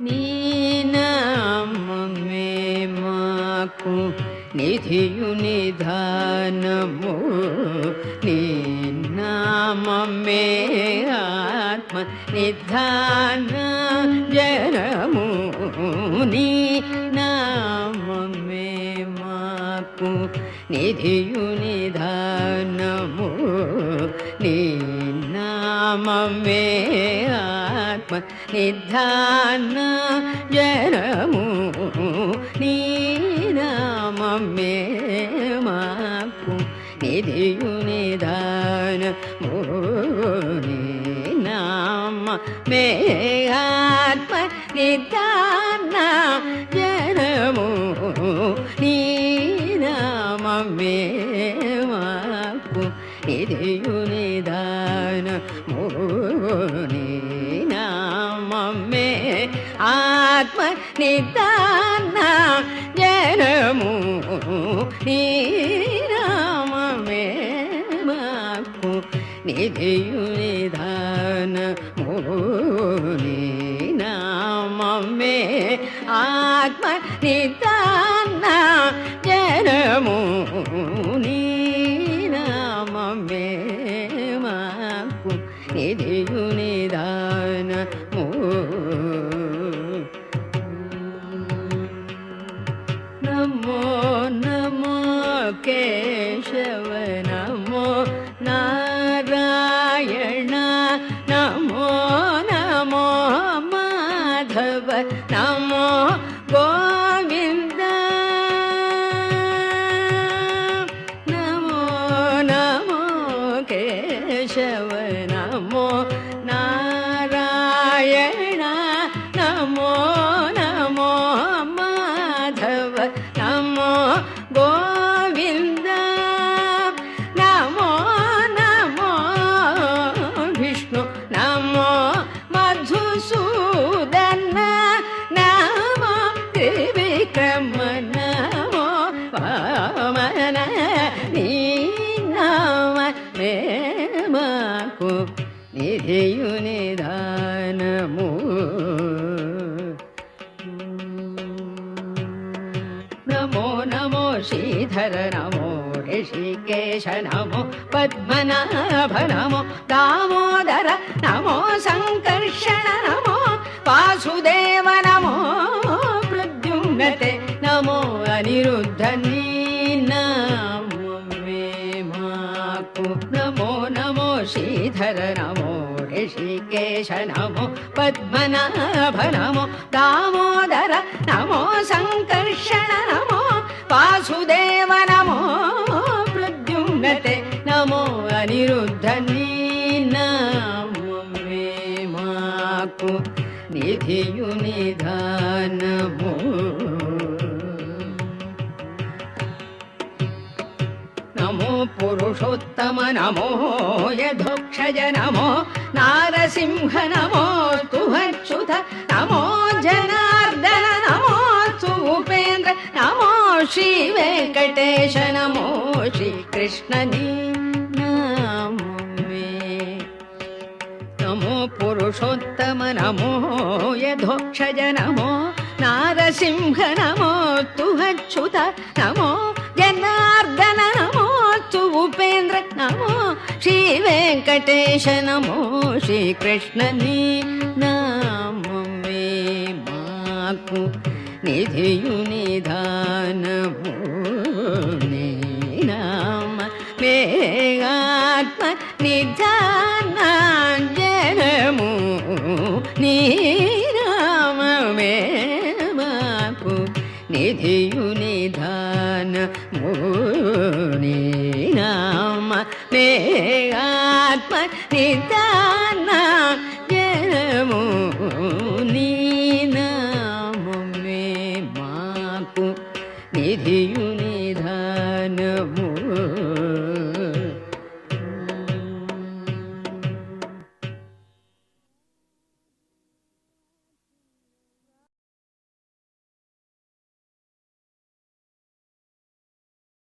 నీ మాకు నిధియు నిధానము. నీ ఆత్మ నిధాన జనము. నీ నామమే మాకు నిధియు నిధానము. నీ నామమే ఆత్మ నిధాన జనము నీ నామమే మాకు నిధియు నిధానము నీ నామ మే ఆత్మ నిధాన జనము ఆత్మ నిదాన జనము నీ నామమే మాకు నిధియు నిధాన నామమే. ఆత్మ నిదాన జనము నీ నామమే మాకు నిధియు నిధానము నమో नमो नमो केशव नमो नारायण नमो नमो माधव नमो गोविन्द। नमो नमो केशव नमो మాకు నిధియు నిదానము నమో నమో శ్రీధర నమో ఋషికేశ నమో పద్మనాభ నమో దామోదర నమో సంకర్షణ నమో వాసుదేవ నమో నమో శ్రీధర నమో ఋషికేశ నమో పద్మనాభ నమో దామోదర నమో సంకర్షణ నమో వాసుదేవ నమో ప్రద్యుమ్నతే నమో అనిరుద్ధ నీ నామే పురుషోత్తమ నమో యధోక్షజ నమో నారసింహ నమో తుహచ్యుత నమో జనార్దన నమో ఉపేంద్ర నమో శ్రీ వెంకటేశ నమో శ్రీ కృష్ణ నమో పురుషోత్తమ నమో యధోక్షజ నమో నారసింహ నమో తుహచ్యుత నమో జనార్దన నమో ఉపేంద్ర నమో శ్రీ వెంకటేశ నమో శ్రీకృష్ణని కృష్ణ మాకు నిధియు నిధానము. నీ నామ మే నిధానాంజనము నీ நே ஆத்ம நிதான ஜனமோ நீ நாமுமே மாப்பு நிதியுனி